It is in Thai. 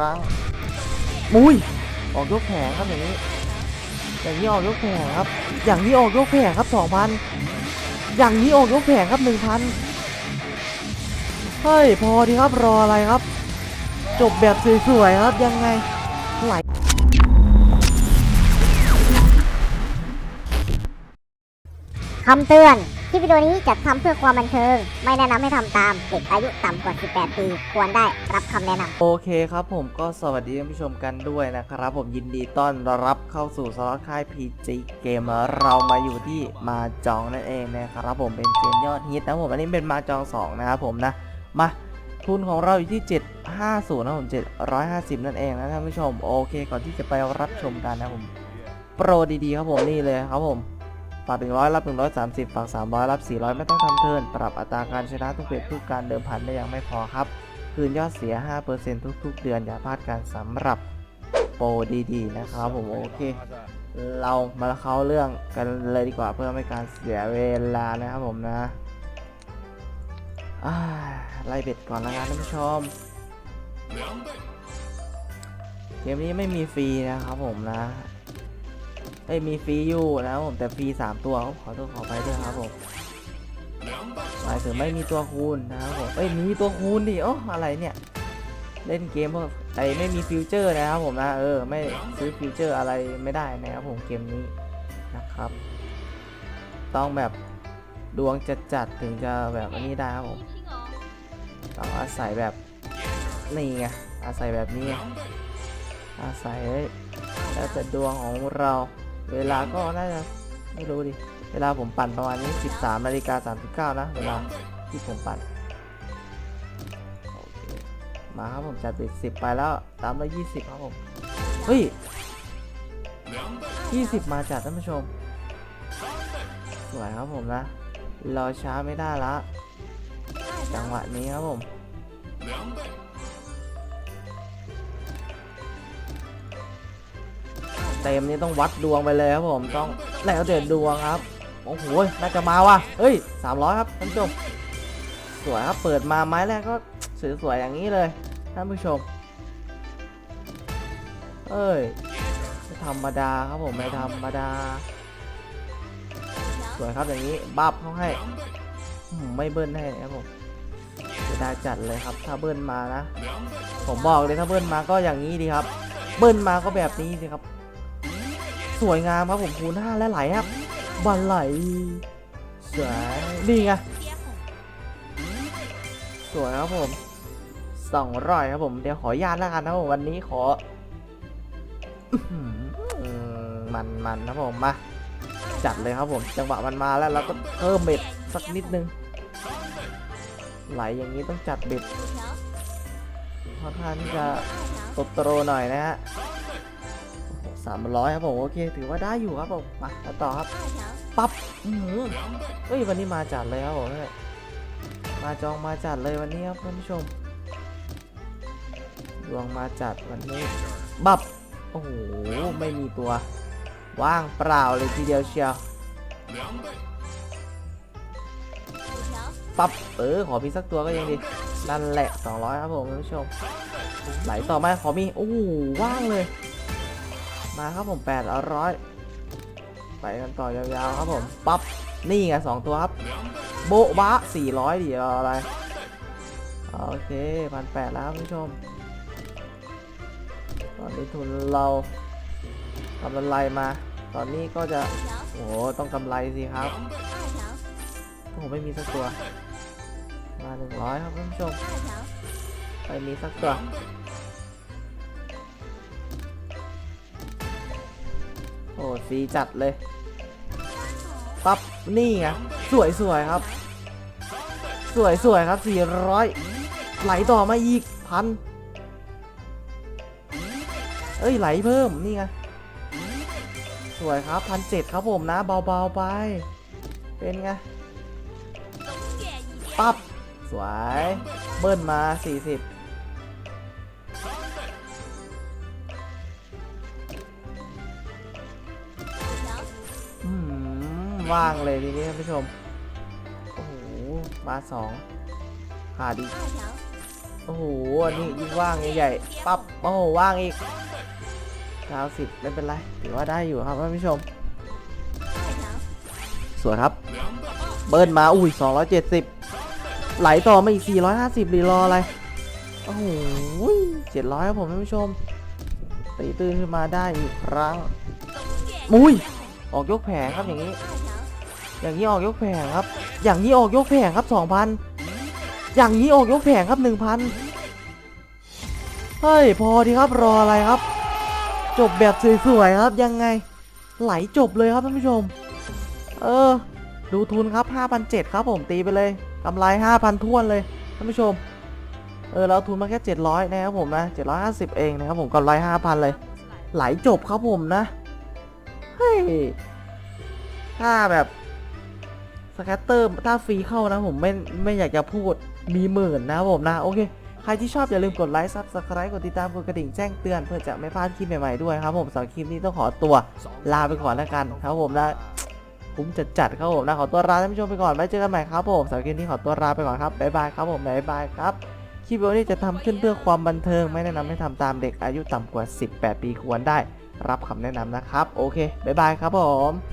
รั้งมุ้ยออกยกแผงครับอย่างนี้ อย่างนี้ออกยกแผงครับ อย่างนี้ออกยกแผงครับสองพันอย่างนี้ออกยกแผงครับหนึ่งพันเฮ้ยพอดีครับรออะไรครับ จบแบบสวยๆครับยังไงไหลคำเตือนค ลิปวิดีโอนี้จัดทำเพื่อความบันเทิง ไม่แนะนำให้ทำตาม เด็กอายุต่ำกว่า 18 ปี ควรได้รับคำแนะนำโอเคครับผมก็สวัสดีท่านผู้ชมกันด้วยนะครับ ผมยินดีต้อนรับเข้าสู่สล็อตค่าย PG เกมเรามาอยู่ที่มาจองนั่นเองนะครับผมเป็นเกมยอดฮิตนะผมอันนี้เป็นมาจอง 2 นะครับผมนะ มาทุนของเราอยู่ที่ 750 นะผม 750 นั่นเองนะท่านผู้ชม โอเค ก่อนที่จะไปรับชมกันนะผม โปรดีๆครับผมนี่เลยครับผม ฝาก100รับ130 ฝาก 300 รับ 400 ไม่ต้องทำเทิร์น ปรับอัตราการชนะทุกเฟสทุกการเดิมพันได้ยังไม่พอครับ คืนยอดเสีย 5%ทุก ๆ เดือนอย่าพลาดกันสำหรับโปรดีๆ นะครับผมโอเค เรามาเข้าเรื่องกันเลยดีกว่าเพื่อไม่การเสียเวลานะครับผมนะไล่เบ็ดก่อนละกันท่านผู้ชม เกมนี้ไม่มีฟรีนะครับผมนะ เอ้ยมีฟรีอยู่นะครับผมแต่ฟรี3ตัวขอโทษขอไปด้วยครับผมหมายถึงไม่มีตัวคูณนะครับผมเอ้ยมีตัวคูณดิโอ้อะไรเนี่ยเล่นเกมพวกไอ้ไม่มีฟิวเจอร์นะครับผมนะเออไม่ซื้อฟิวเจอร์อะไรไม่ได้นะครับผมเกมนี้นะครับ ต้องแบบดวงจัดจัดถึงจะแบบอันนี้ได้ครับผมต้องอาศัยแบบนี่ไงอาศัยแบบนี้อาศัยแล้วแต่ดวงของเรา เวลาก็น่าจะไม่รู้ดิ เวลาผมปั่นประมาณนี้ 13นาฬิกา39 นะ เวลาที่ผมปั่น มาครับผมจัดบิดสิบไปแล้วตามละยี่สิบครับผม เฮ้ยยี่สิบมาจัดท่านผู้ชม สวยครับผมนะ รอช้าไม่ได้ละ จังหวะนี้ครับผม เต็มนี่ต้องวัดดวงไปเลยครับผมต้องแล้วเด็ดดวงครับโอ้โหน่าจะมาว่ะเฮ้ยสามร้อยครับท่านผู้ชมสวยครับเปิดมาไม้แรกก็สวยๆอย่างนี้เลยท่านผู้ชมเอ้ยไม่ธรรมดาครับผมไม่ธรรมดา สวยครับอย่างนี้บับเขาให้ไม่เบิ้ลให้ครับผมจะได้จัดเลยครับ ถ้าเบิ้ลมานะ ผมบอกเลยถ้าเบิ้ลมาก็อย่างนี้ดีครับ เบิ้ลมาก็แบบนี้สิครับ สวยงามครับผมคูณห้าและไหลครับบันไหลสวยนี่ไงสวยครับผมสองร้อยครับผมเดี๋ยวขอญาตแล้วกันนะผมวันนี้ขอมันมันนะครับผมมาจัดเลยครับผม จังหวะมันมาแล้วเราก็เพิ่มเบ็ดสักนิดนึงไหลอย่างนี้ต้องจัดเบ็ดค่อนข้างที่จะตบโตรหน่อยนะฮะ สามร้อยครับผมโอเค ถือว่าได้อยู่ครับผมมาแล้วต่อครับปั๊บอือหือเฮ้ยวันนี้มาจัดเลยครับผมเนี่ยมาจองมาจัดเลยวันนี้ครับท่านผู้ชมดวงมาจัดวันนี้บับโอ้โหไม่มีตัว ว่างเปล่าเลยทีเดียวเชียวปับเออขอมีสักตัวก็ยังดีนั่นแหละ 200 ครับผมท่านผู้ชมไหลต่อมาขอมีโอ้โหว่างเลย มาครับผม800ไปกันต่อยาวๆครับผมปั๊บนี่ไงสองตัวครับ โบ๊ะบะ400ดิรออะไรโอเคพันแปดแล้วครับผู้ชม ตอนนี้ทุนเราทำกำไรมา ตอนนี้ก็จะ โอ้โห ต้องกำไรสิครับ โอ้โห ไม่มีสักตัว มาหนึ่งร้อยครับท่านผู้ชมไม่มีสักตัว โอ้สีจัดเลย ปั๊บ นี่ไงสวยสวยครับ สวยสวยครับ 400 ไหลต่อมาอีกพันเอ้ยไหลเพิ่ม นี่ไง สวยครับพันเจ็ดครับผมนะ เบาๆไป เป็นไง ปั๊บ สวย เบิ้ลมา 40 ว่างเลยทีนี้ท่านผู้ชม โอ้โหมาสองขาดอีกโอ้โห อันนี้ยิ่งว่างใหญ่ๆปั๊บ โอ้โห ว่างอีก90ไม่เป็นไรถือว่าได้อยู่ครับท่านผู้ชม สวยครับ เบิร์นมา อุ้ย270ไหลต่อมาอีก450รีรออะไร โอ้โห700ครับผมท่านผู้ชม ตีตื้นขึ้นมาได้อีกครั้งอุ้ยออกยกแผงครับอย่างนี้ อย่างนี้ออกยกแผงครับ อย่างนี้ออกยกแผงครับ2,000อย่างนี้ออกยกแผงครับ1,000เฮ้ยพอดีครับรออะไรครับ จบแบบสวยๆครับยังไง ไหลจบเลยครับท่านผู้ชม เออ ดูทุนครับ5,700ครับผมตีไปเลยกำไร 5,000ทวนเลยท่านผู้ชม เออเราทุนมาแค่ 700 นะครับผมนะ750 เองนะครับผมกำไร 5,000 เลย ไหลจบครับผมนะเฮ้ยถ้าแบบ สแคตเตอร์ถ้าฟรีเข้านะผมไม่ไม่อยากจะพูดมีหมื่นนะผมนะ โอเค ใครที่ชอบอย่าลืมกดไลค์ซับสไครต์กดติดตามกดกระดิ่งแจ้งเตือนเพื่อจะไม่พลาดคลิปใหม่ๆด้วยครับผมสำหรับคลิปนี้ต้องขอตัวลาไปก่อนแล้วกันครับผมนะผมจะจัดครับผมนะขอตัวลาท่านผู้ชมไปก่อนไว้เจอกันใหม่ครับผมสำหรับคลิปนี้ขอตัวลาไปก่อนครับบ๊ายบายครับผมบ๊ายบายครับคลิปวิดีโอนี้จะทำขึ้นเพื่อความบันเทิงไม่แนะนำให้ทำตามเด็กอายุต่ำกว่า 18 ปีควรได้ รับคำแนะนำนะครับ โอเคบ๊ายบายครับผม